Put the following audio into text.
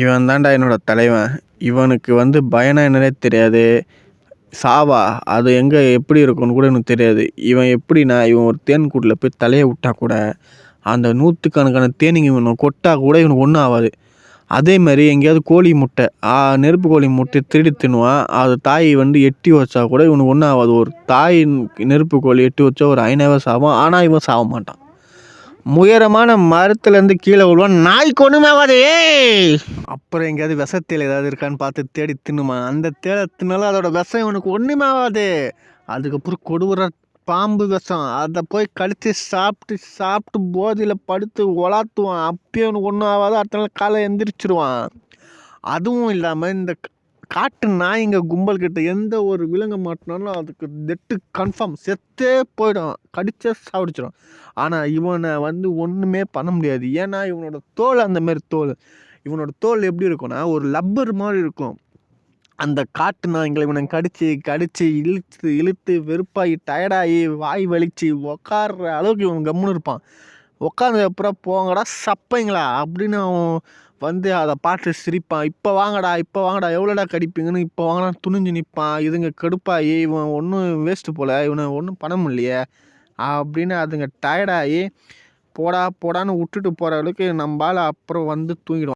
இவன் தான்டா என்னோட தலைவன். இவனுக்கு வந்து பயம்னா என்னன்னே தெரியாது. சாவா அது எங்கே எப்படி இருக்கும்னு கூட எனக்கு தெரியாது. இவன் எப்படின்னா இவன் ஒரு தேன் கூட்டில் போய் தலையை விட்டா கூட அந்த நூற்றுக்கணக்கான தேனீங்க இவனை கொட்டா கூட இவனுக்கு ஒன்றும் ஆகாது அதே மாதிரி எங்கேயாவது கோழி முட்டை நெருப்பு கோழி முட்டை திருடி தின்னுவான். அது தாய் வந்து எட்டி வச்சா கூட இவனுக்கு ஒன்றும் ஆகாது ஒரு தாய் நெருப்பு கோழி எட்டி வச்சா ஒரு ஐநாவே சாவான். ஆனால் இவன் சாக மாட்டான். உயரமான மரத்துலேருந்து கீழே விழுவான். நாய்க்கு ஒன்றுமே ஏய் அப்புறம் எங்கேயாவது விஷத்தில் ஏதாவது இருக்கான்னு பார்த்து தேடி தின்னுமா? அந்த தேலை தின்னாலும் அதோட விஷம் இவனுக்கு ஒன்றுமே அதுக்கப்புறம் கொடுவுற பாம்பு விஷம். அதை போய் கடித்து சாப்பிட்டு சாப்பிட்டு போதியில் படுத்து உலாத்துவான். அப்பயும் அவனுக்கு ஒன்றும் ஆகாது. அடுத்த நாள் காலை எந்திரிச்சிருவான். அதுவும் இல்லாமல் இந்த காட்டு நாய்ங்க கும்பல் கிட்ட எந்த ஒரு விலங்கு மாட்டினாலும் அதுக்கு டெட்டு கன்ஃபார்ம் செத்தே போயிடும். கடிச்சே சாப்பிடிச்சிடும் ஆனால் இவனை வந்து ஒன்றுமே பண்ண முடியாது. ஏன்னா இவனோட தோல் அந்தமாரி தோல். இவனோட தோல் எப்படி இருக்கும்னா ஒரு லப்பர் மாதிரி இருக்கும். அந்த காட்டு நாய்ங்களை இவனை கடித்து கடித்து இழுத்து இழுத்து வெறுப்பாகி டயர்டாகி வாய் வலிச்சு உக்காடுற அளவுக்கு இவன் கம்முன்னு இருப்பான். உட்காந்து அப்புறம் போங்கடா சப்பைங்களா? அப்படின்னு அவன் வந்து அதை பார்த்து சிரிப்பான். இப்போ வாங்கடா இப்போ வாங்கடா எவ்வளோடா கடிப்பீங்கன்னு இப்போ வாங்கடா துணிஞ்சு நிற்பான். இதுங்க கடுப்பாகி இவன் ஒன்றும் வேஸ்ட்டு போல் இவனை ஒன்றும் பண்ண முடியலையே. அப்படின்னு அதுங்க டயர்டாகி போடா போடான்னு விட்டுட்டு போகிற அளவுக்கு நம்மளால் அப்புறம் வந்து தூங்கிடும்